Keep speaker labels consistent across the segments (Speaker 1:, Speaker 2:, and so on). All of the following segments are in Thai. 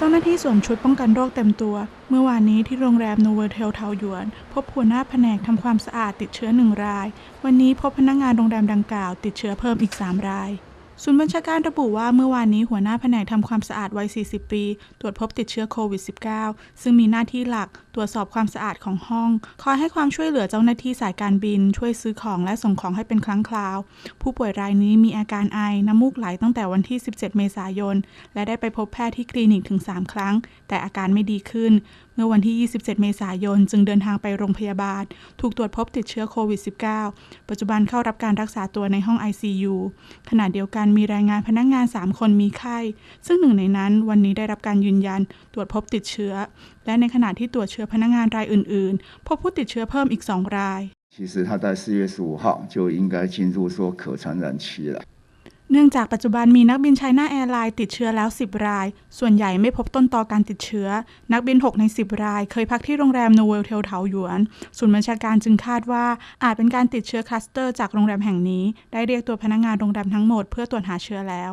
Speaker 1: จ้าหน้าที่สวมชุดป้องกันโรคเต็มตัว เมื่อวานนี้ที่โรงแรมโนเวเทลเทาหยวน พบหัวหน้าแผนกทำความสะอาดติดเชื้อหนึ่งราย วันนี้พบพนักงานโรงแรมดังกล่าวติดเชื้อเพิ่มอีก 3 ราย ศูนย์บัญชาการระบุว่าเมื่อวานนี้หัวหน้าแผนกทำความสะอาดวัย 40 ปี ตรวจพบติดเชื้อโควิด -19 ซึ่งมีหน้าที่หลักตรวจสอบความสะอาดของห้อง คอยให้ความช่วยเหลือเจ้าหน้าที่สายการบิน ช่วยซื้อของและส่งของให้เป็นครั้งคราว ผู้ป่วยรายนี้มีอาการไอ น้ำมูกไหลตั้งแต่วันที่ 17 เมษายน และได้ไปพบแพทย์ที่คลินิกถึง 3 ครั้ง แต่อาการไม่ดีขึ้นเมื่อวันที่ 27 เมษายน จึงเดินทางไปโรงพยาบาล ถูกตรวจพบติดเชื้อโควิด -19 ปัจจุบันเข้ารับการรักษาตัวในห้อง ICU ขณะเดียวกันมีรายงานพนักงาน 3 คนมีไข้ ซึ่งหนึ่งในนั้นวันนี้ได้รับการยืนยัน ตรวจพบติดเชื้อ และในขณะที่ตรวจเชื้อพนักงานรายอื่น ๆ พบผู้ติดเชื้อเพิ่มอีก 2 ราย
Speaker 2: 其实他在四月十五号就应该进入说可传染期了。
Speaker 1: เนื่องจากปัจจุบันมีนักบินไชน่าแอร์ไลน์ติดเชื้อแล้ว 10 ราย ส่วนใหญ่ไม่พบต้นตอการติดเชื้อ นักบิน 6 ใน 10 ราย เคยพักที่โรงแรมโนเวลเทลเทาหยวน ศูนย์บัญชาการจึงคาดว่า อาจเป็นการติดเชื้อคลัสเตอร์จากโรงแรมแห่งนี้ ได้เรียกตัวพนักงานโรงแรมทั้งหมดเพื่อตรวจหาเชื้อแล้ว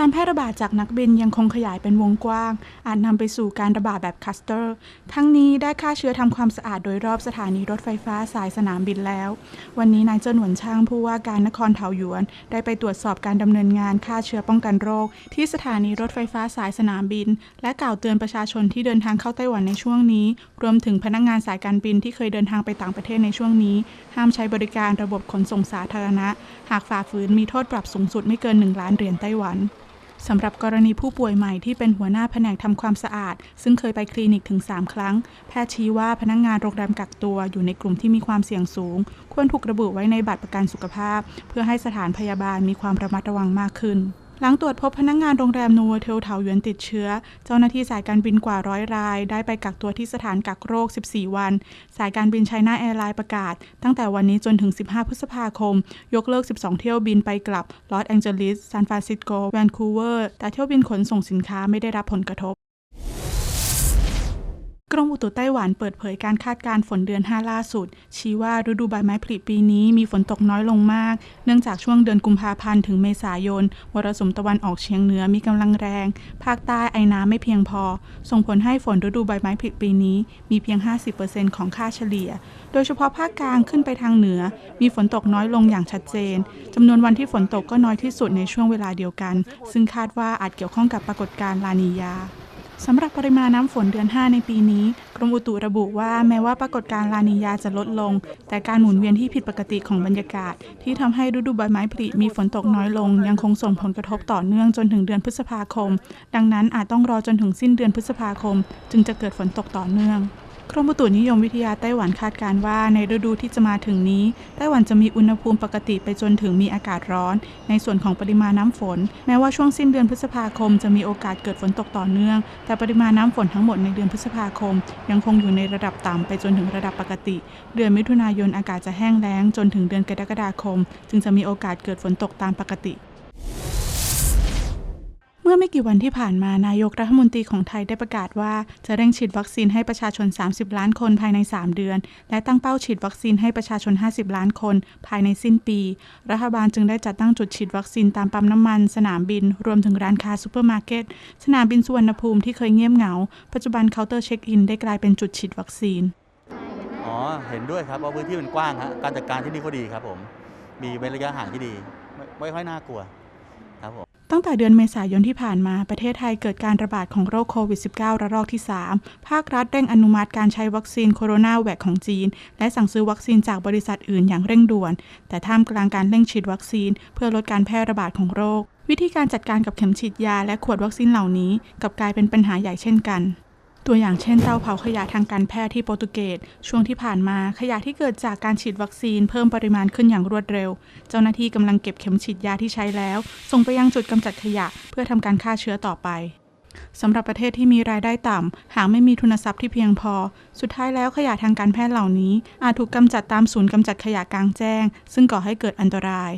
Speaker 1: การแพร่ระบาดจากนักบินยังคงขยายเป็นวงกว้าง อาจนำไปสู่การระบาดแบบคัสเตอร์ ทั้งนี้ได้ฆ่าเชื้อทำความสะอาดโดยรอบสถานีรถไฟฟ้าสายสนามบินแล้ว วันนี้นายเจิ้นหวนช่างผู้ว่าการนครเทาหยวน ได้ไปตรวจสอบการดำเนินงานฆ่าเชื้อป้องกันโรค ที่สถานีรถไฟฟ้าสายสนามบิน และกล่าวเตือนประชาชนที่เดินทางเข้าไต้หวันในช่วงนี้ รวมถึงพนักงานสายการบินที่เคยเดินทางไปต่างประเทศในช่วงนี้ ห้ามใช้บริการระบบขนส่งสาธารณะ หากฝ่าฝืนมีโทษปรับสูงสุดไม่เกิน 1 ล้านเหรียญไต้หวัน สำหรับกรณีผู้ป่วยใหม่ที่เป็นหัวหน้าแผนกทำความสะอาด ซึ่งเคยไปคลินิกถึง 3 ครั้ง แพทย์ชี้ว่าพนักงานโรงแรมกักตัวอยู่ในกลุ่มที่มีความเสี่ยงสูง ควรถูกระบุไว้ในบัตรประกันสุขภาพ เพื่อให้สถานพยาบาลมีความระมัดระวังมากขึ้น หลังตรวจพบพนักงานโรงแรมโนเวเทลเถาหยวนติดเชื้อ เจ้าหน้าที่สายการบินกว่าร้อยราย ได้ไปกักตัวที่สถานกักโรค 14 วัน สายการบินไชน่าแอร์ไลน์ประกาศ ตั้งแต่วันนี้จนถึง 15 พฤษภาคม ยกเลิก 12 เที่ยวบินไปกลับลอสแองเจลิสซานฟรานซิสโกแวนคูเวอร์ แต่เที่ยวบินขนส่งสินค้าไม่ได้รับผลกระทบ กรมอุตุไต้หวันเปิดเผยการคาดการณ์ฝนเดือน 5 ล่าสุด ชี้ว่าฤดูใบไม้ผลิปีนี้มีฝนตกน้อยลงมาก เนื่องจากช่วงเดือนกุมภาพันธ์ถึงเมษายนมรสุมตะวันออกเฉียงเหนือมีกำลังแรง ภาคใต้ไอน้ำไม่เพียงพอ ส่งผลให้ฝนฤดูใบไม้ผลิปีนี้มีเพียง 50%ของค่าเฉลี่ย โดยเฉพาะภาคกลางขึ้นไปทางเหนือ มีฝนตกน้อยลงอย่างชัดเจนจำนวนวันที่ฝนตกก็น้อยที่สุดในช่วงเวลาเดียวกัน ซึ่งคาดว่าอาจเกี่ยวข้องกับปรากฏการณ์ลานียา สำหรับปริมาณน้ำฝนเดือน 5 ในปีนี้ กรมอุตุระบุว่าแม้ว่าปรากฏการณ์ลานียาจะลดลง แต่การหมุนเวียนที่ผิดปกติของบรรยากาศ ที่ทำให้ฤดูใบไม้ผลิมีฝนตกน้อยลง ยังคงส่งผลกระทบต่อเนื่องจนถึงเดือนพฤษภาคม ดังนั้นอาจต้องรอจนถึงสิ้นเดือนพฤษภาคม จึงจะเกิดฝนตกต่อเนื่อง กรมอุตุนิยมวิทยาไต้หวันคาดการว่าในฤดูที่จะมาถึงนี้ ไต้หวันจะมีอุณหภูมิปกติไปจนถึงมีอากาศร้อน ในส่วนของปริมาณน้ำฝน แม้ว่าช่วงสิ้นเดือนพฤษภาคมจะมีโอกาสเกิดฝนตกต่อเนื่อง แต่ปริมาณน้ำฝนทั้งหมดในเดือนพฤษภาคม ยังคงอยู่ในระดับต่ำไปจนถึงระดับปกติ เดือนมิถุนายนอากาศจะแห้งแล้งจนถึงเดือนกรกฎาคม จึงจะมีโอกาสเกิดฝนตกตามปกติ มื่อไม่กี่วันที่ผ่านมานายกรัฐมนตรีของไทยได้ประกาศว่า จะเร่งฉีดวัคซีนให้ประชาชน 30 ล้านคนภายใน 3 เดือน และตั้งเป้าฉีดวัคซีนให้ประชาชน 50 ล้านคนภายในสิ้นปี รัฐบาลจึงได้จัดตั้งจุดฉีดวัคซีนตามปั๊มน้ำมัน สนามบิน รวมถึงร้านค้าซูเปอร์มาร์เก็ต สนามบินสุวรรณภูมิที่เคยเงียบเหงา ปัจจุบันเคาน์เตอร์เช็คอินได้กลายเป็นจุดฉีดวัคซีน
Speaker 3: อ๋อ เห็นด้วยครับว่าพื้นที่มันกว้างฮะ การจัดการที่นี่เขาดีครับผม มีเว้นระยะห่างที่ดี ไม่ไม่ค่อยน่ากลัวครับผม
Speaker 1: ตั้งแต่เดือนเมษายนที่ผ่านมาประเทศไทยเกิดการระบาดของโรคโควิด -19 ระลอกที่ 3 ภาครัฐเร่งอนุมัติการใช้วัคซีนโคโรนาแวคของจีน และสั่งซื้อวัคซีนจากบริษัทอื่นอย่างเร่งด่วน แต่ท่ามกลางการเร่งฉีดวัคซีน เพื่อลดการแพร่ระบาดของโรค วิธีการจัดการกับเข็มฉีดยาและขวดวัคซีนเหล่านี้กลับกลายเป็นปัญหาใหญ่เช่นกัน ตัวอย่างเช่นเตาเผาขยะทางการแพทย์ที่โปรตุเกสช่วงที่ผ่านมาขยะที่เกิดจากการฉีดวัคซีนเพิ่มปริมาณขึ้นอย่างรวดเร็ว เจ้าหน้าที่กำลังเก็บเข็มฉีดยาที่ใช้แล้ว ส่งไปยังจุดกำจัดขยะเพื่อทำการฆ่าเชื้อต่อไปสำหรับประเทศที่มีรายได้ต่ำ หากไม่มีทุนทรัพย์ที่เพียงพอ สุดท้ายแล้วขยะทางการแพทย์เหล่านี้ อาจถูกกำจัดตามศูนย์กำจัดขยะกลางแจ้ง ซึ่งก่อให้เกิดอันตราย